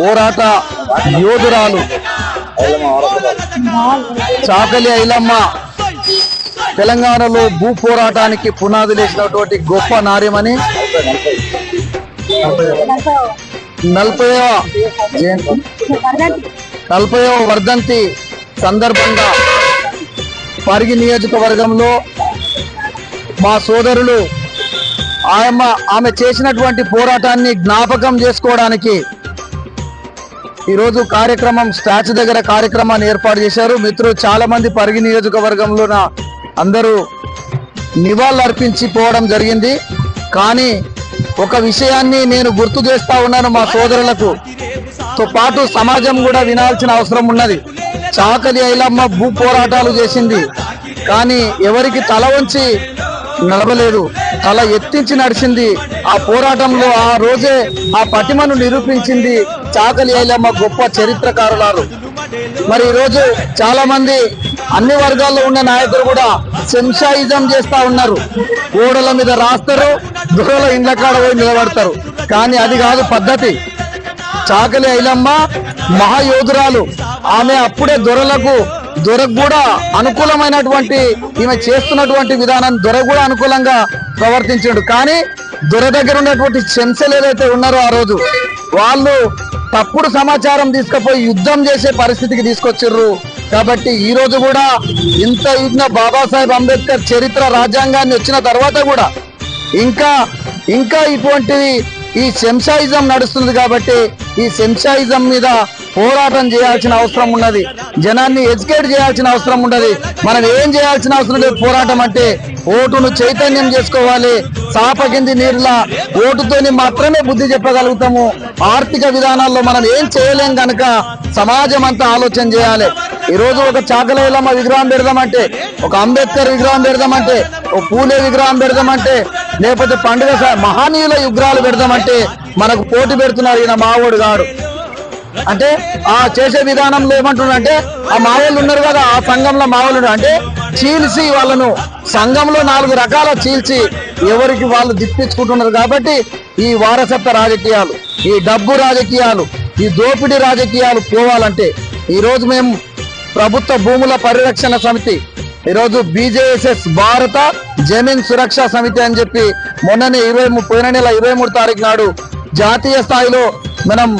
పోరాట యోధురాలు. చాకలి ఐలమ్మ. తెలంగాణలో భూ పోరాటానికి పునాది లేచినటువంటి గొప్ప నార్యమని నలభైవ జయంతి. నలభైవ వర్ధంతి సందర్భంగా పరిగి నియోజకవర్గంలో మా సోదరులు ఆమె ఆమె చేసినటువంటి పోరాటాన్ని జ్ఞాపకం చేసుకోవడానికి ఈరోజు కార్యక్రమం స్టాచ్యూ దగ్గర కార్యక్రమాన్ని ఏర్పాటు చేశారు. మిత్రులు చాలా మంది పరిగి నియోజకవర్గంలో అందరూ నివాళులు అర్పించి పోవడం జరిగింది. కానీ ఒక విషయాన్ని నేను గుర్తు చేస్తా ఉన్నాను మా సోదరులకు. తో పాటు సమాజం కూడా వినాల్సిన అవసరం ఉన్నది. చాకలి ఐలమ్మ భూ పోరాటాలు చేసింది. కానీ ఎవరికి తల వంచి నడవలేదు. తల ఎత్తించి నడిచింది. ఆ పోరాటంలో ఆ రోజే ఆ పటిమను నిరూపించింది చాకలి ఐలమ్మ గొప్ప చరిత్రకారులారు. మరి ఈరోజు చాలా మంది అన్ని వర్గాల్లో ఉన్న నాయకులు కూడా సెన్షాయిజం చేస్తా ఉన్నారు. గోడల మీద రాస్తారు దొరల ఇండ్ల కాడ పోయి నిలబడతారు. కానీ అది కాదు పద్ధతి. చాకలి ఐలమ్మ మహాయోధురాలు. ఆమె అప్పుడే దొరలకు దొరకు కూడా అనుకూలమైనటువంటి ఈమె చేస్తున్నటువంటి విధానం దొర కూడా అనుకూలంగా ప్రవర్తించాడు. కానీ దొర దగ్గర ఉన్నటువంటి చెంచలు ఏదైతే ఉన్నారో ఆ రోజు వాళ్ళు తప్పుడు సమాచారం తీసుకుపోయి యుద్ధం చేసే పరిస్థితికి తీసుకొచ్చిర్రు. కాబట్టి ఈ రోజు కూడా ఇంత యుద్ధ బాబాసాహెబ్ అంబేద్కర్ చరిత్ర రాజ్యాంగాన్ని వచ్చిన తర్వాత కూడా ఇంకా ఇంకా ఇటువంటివి ఈ శంషాయిజం నడుస్తుంది కాబట్టి ఈ శంషాయిజం మీద పోరాటం చేయాల్సిన అవసరం ఉన్నది. జనాన్ని ఎడ్యుకేట్ చేయాల్సిన అవసరం ఉన్నది. మనం ఏం చేయాల్సిన అవసరం లేదు పోరాటం అంటే ఓటును చైతన్యం చేసుకోవాలి. సాపకింది నీరులా ఓటుతోని మాత్రమే బుద్ధి చెప్పగలుగుతాము. ఆర్థిక విధానాల్లో మనం ఏం చేయలేం కనుక సమాజం అంతా ఆలోచన చేయాలి. ఈరోజు ఒక చాకలేలమ్మ విగ్రహం పెడదామంటే ఒక అంబేద్కర్ విగ్రహం పెడదామంటే ఒక పూలే విగ్రహం పెడదామంటే లేకపోతే పండుగ మహనీయుల విగ్రహాలు పెడదామంటే మనకు పోటీ పెడుతున్నారు ఈయన మావోడు గాడు అంటే ఆ చేసే విధానంలో ఏమంటున్నారంటే ఆ మావోళ్ళు ఉన్నారు కదా ఆ సంఘంలో మావోళ్ళు అంటే చీల్చి వాళ్ళను సంఘంలో నాలుగు రకాల చీల్చి ఎవరికి వాళ్ళు దిప్పించుకుంటున్నారు కాబట్టి ఈ వారసత్వ రాజకీయాలు ఈ డబ్బు రాజకీయాలు ఈ దోపిడీ రాజకీయాలు పోవాలంటే ఈరోజు మేము ప్రభుత్వ భూముల పరిరక్షణ సమితి ఈరోజు బీజేఎస్ఎస్ భారత జమీన్ సురక్ష సమితి అని చెప్పి మొన్ననే ఇరవై పోయిన నెల ఇరవై మూడు తారీఖు నాడు జాతీయ స్థాయిలో మనం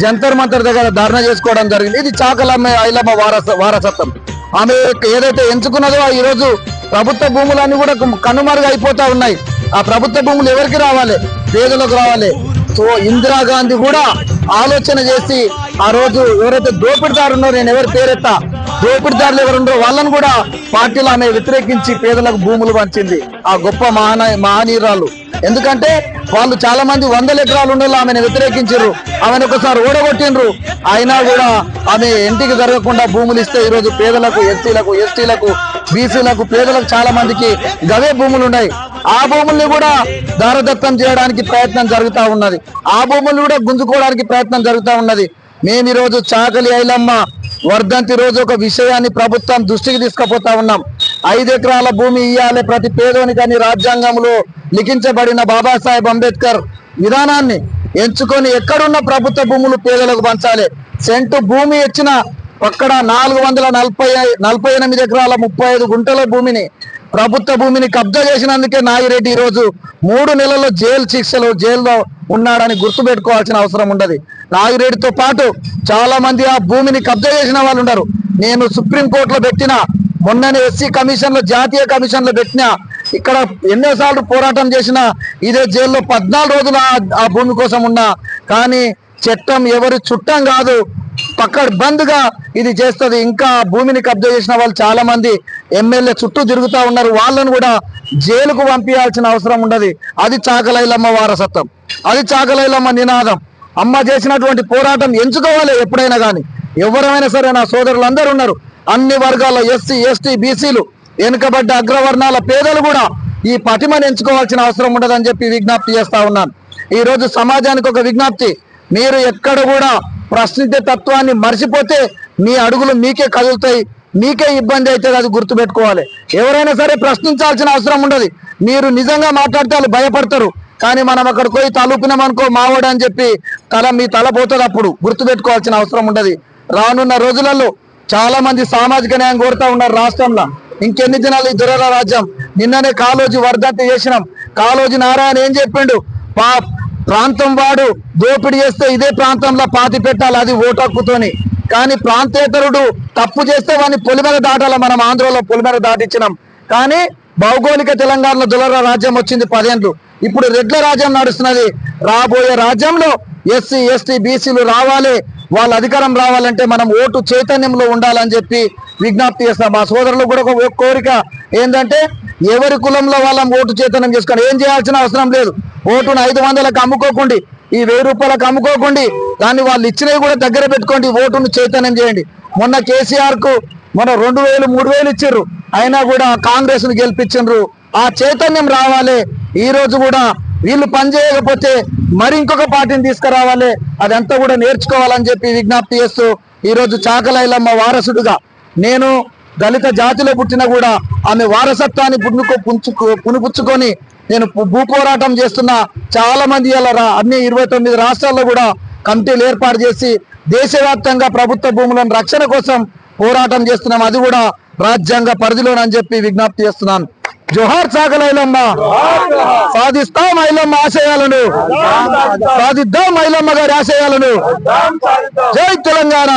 జంతర్ మంతర్ దగ్గర ధర్నా చేసుకోవడం జరిగింది. ఇది చాకలమ్మ ఐలమ్మ వారస వారసత్వం. ఆమె ఏదైతే ఎంచుకున్నదో ఈ రోజు ప్రభుత్వ భూములన్నీ కూడా కనుమరుగు అయిపోతా ఉన్నాయి. ఆ ప్రభుత్వ భూములు ఎవరికి రావాలి? పేదలకు రావాలి. సో ఇందిరాగాంధీ కూడా ఆలోచన చేసి ఆ రోజు ఎవరైతే దోపిడిదారు ఉన్నారో నేను ఎవరి పేరెత్తా? దోపిడిదారులు ఎవరు ఉన్నారో వాళ్ళను కూడా పార్టీలో ఆమె వ్యతిరేకించి పేదలకు భూములు పంచింది ఆ గొప్ప మహాన మహానీయురాలు. ఎందుకంటే వాళ్ళు చాలా మంది వందల ఎకరాలు ఉండే ఆమెను వ్యతిరేకించారు ఆమెను ఒకసారి ఓడగొట్టిండ్రు. అయినా కూడా ఆమె ఇంటికి జరగకుండా భూములు ఇస్తే ఈరోజు పేదలకు ఎస్సీలకు ఎస్టీలకు బీసీలకు పేదలకు చాలా మందికి గవే భూములు ఉన్నాయి. ఆ భూముల్ని కూడా దారదత్తం చేయడానికి ప్రయత్నం జరుగుతూ ఉన్నది. ఆ భూములు కూడా గుంజుకోవడానికి ప్రయత్నం జరుగుతూ ఉన్నది. మేము ఈ రోజు చాకలి ఐలమ్మ వర్ధంతి రోజు ఒక విషయాన్ని ప్రభుత్వం దృష్టికి తీసుకుపోతా ఉన్నాం. ఐదు ఎకరాల భూమి ఇయ్యాలి ప్రతి పేదోనికని రాజ్యాంగంలో లిఖించబడిన బాబాసాహెబ్ అంబేద్కర్ విధానాన్ని ఎంచుకొని ఎక్కడున్న ప్రభుత్వ భూములు పేదలకు పంచాలి. సెంటు భూమి ఇచ్చిన అక్కడ నాలుగు వందల నలభై నలభై ఎనిమిది ఎకరాల ముప్పై ఐదు గుంటల భూమిని ప్రభుత్వ భూమిని కబ్జా చేసినందుకే నాగిరెడ్డి ఈరోజు రోజు మూడు నెలల్లో జైలు శిక్షలు జైల్లో ఉన్నాడని గుర్తుపెట్టుకోవాల్సిన అవసరం ఉండదు. నాగిరెడ్డితో పాటు చాలా మంది ఆ భూమిని కబ్జా చేసిన వాళ్ళు ఉన్నారు. నేను సుప్రీంకోర్టులో పెట్టిన మొన్ననే ఎస్సీ కమిషన్లో జాతీయ కమిషన్లో పెట్టిన ఇక్కడ ఎన్నోసార్లు పోరాటం చేసిన ఇదే జైల్లో పద్నాలుగు రోజులు ఆ- భూమి కోసం ఉన్నా. కానీ చట్టం ఎవరి చుట్టం కాదు పక్కడ బంద్గా ఇది చేస్తుంది. ఇంకా భూమిని కబ్జా చేసిన వాళ్ళు చాలా మంది ఎమ్మెల్యే చుట్టూ తిరుగుతూ ఉన్నారు. వాళ్ళను కూడా జైలుకు పంపించాల్సిన అవసరం ఉండదు. అది చాకలైలమ్మ వారసత్వం. అది చాకలైలమ్మ నినాదం. అమ్మ చేసినటువంటి పోరాటం ఎంచుకోవాలి ఎప్పుడైనా కానీ. ఎవరైనా సరే నా సోదరులు ఉన్నారు. అన్ని వర్గాల ఎస్సీ ఎస్టీ బీసీలు వెనుకబడ్డ అగ్రవర్ణాల పేదలు కూడా ఈ పటిమని ఎంచుకోవాల్సిన అవసరం ఉండదని చెప్పి విజ్ఞప్తి చేస్తా ఉన్నాను. ఈరోజు సమాజానికి ఒక విజ్ఞప్తి. మీరు ఎక్కడ కూడా ప్రశ్నించే తత్వాన్ని మర్చిపోతే మీ అడుగులు మీకే కదులుతాయి. మీకే ఇబ్బంది అయితే అది గుర్తుపెట్టుకోవాలి. ఎవరైనా సరే ప్రశ్నించాల్సిన అవసరం ఉండదు. మీరు నిజంగా మాట్లాడితే వాళ్ళు భయపడతారు. కానీ మనం అక్కడికి పోయి తలుపినామనుకో మావాడు అని చెప్పి తల మీ తల పోతుంది అప్పుడు. గుర్తు పెట్టుకోవాల్సిన అవసరం ఉండదు. రానున్న రోజులలో చాలా మంది సామాజిక న్యాయం కోరుతా ఉన్నారు రాష్ట్రంలో. ఇంకెన్ని దినాలు ఈ దురల రాజ్యం? నిన్ననే కాలోజీ వర్ధంతి చేసినాం. కాలోజీ నారాయణ ఏం చెప్పిండు? పా ప్రాంతం వాడు దోపిడీ చేస్తే ఇదే ప్రాంతంలో పాతి పెట్టాలి అది ఓటక్కుతోని కానీ ప్రాంతేతరుడు తప్పు చేస్తే వాడిని పొలిమేర దాటాల మనం ఆంధ్రలో పొలిమేర దాటించినాం. కానీ భౌగోళిక తెలంగాణలో దులర రాజ్యం వచ్చింది పదేండ్లు. ఇప్పుడు రెడ్ల రాజ్యం నడుస్తున్నది. రాబోయే రాజ్యంలో ఎస్సీ ఎస్టీ బీసీలు రావాలి. వాళ్ళ అధికారం రావాలంటే మనం ఓటు చైతన్యంలో ఉండాలని చెప్పి విజ్ఞప్తి చేస్తాం మా సోదరులు కూడా ఒక కోరిక ఏంటంటే ఎవరి కులంలో వాళ్ళం ఓటు చైతన్యం చేసుకొని ఏం చేయాల్సిన అవసరం లేదు. ఓటును ఐదు వందలకు అమ్ముకోకండి. ఈ వెయ్యి రూపాయలకు అమ్ముకోకండి. దాన్ని వాళ్ళు ఇచ్చినవి కూడా దగ్గర పెట్టుకోండి. ఓటును చైతన్యం చేయండి. మొన్న కేసీఆర్కు మన మొన్న రెండు వేలు మూడు వేలు ఇచ్చారు అయినా కూడా కాంగ్రెస్ను గెలిపించారు ఆ చైతన్యం రావాలి. ఈ రోజు కూడా వీళ్ళు పని చేయకపోతే మరి ఇంకొక పార్టీని తీసుకురావాలి. అదంతా కూడా నేర్చుకోవాలని చెప్పి విజ్ఞప్తి చేస్తూ ఈ రోజు చాకలైలమ్మ వారసుడుగా నేను దళిత జాతిలో పుట్టిన కూడా ఆమె వారసత్వాన్ని పుణుకు పుంచుకు పునిపుచ్చుకొని నేను భూపోరాటం భూ పోరాటం చేస్తున్న చాలా మంది అలా అన్ని ఇరవై తొమ్మిది రాష్ట్రాల్లో కూడా కమిటీలు ఏర్పాటు చేసి దేశవ్యాప్తంగా ప్రభుత్వ భూములను రక్షణ కోసం పోరాటం చేస్తున్నాం. అది కూడా రాజ్యాంగ పరిధిలోనని చెప్పి విజ్ఞప్తి చేస్తున్నాను. జోహార్ సాగలైలమ్మ సాధిస్తాం ఐలమ్మ ఆశయాలను. సాధిద్దాం ఐలమ్మ గారి ఆశయాలను. జై తెలంగాణ.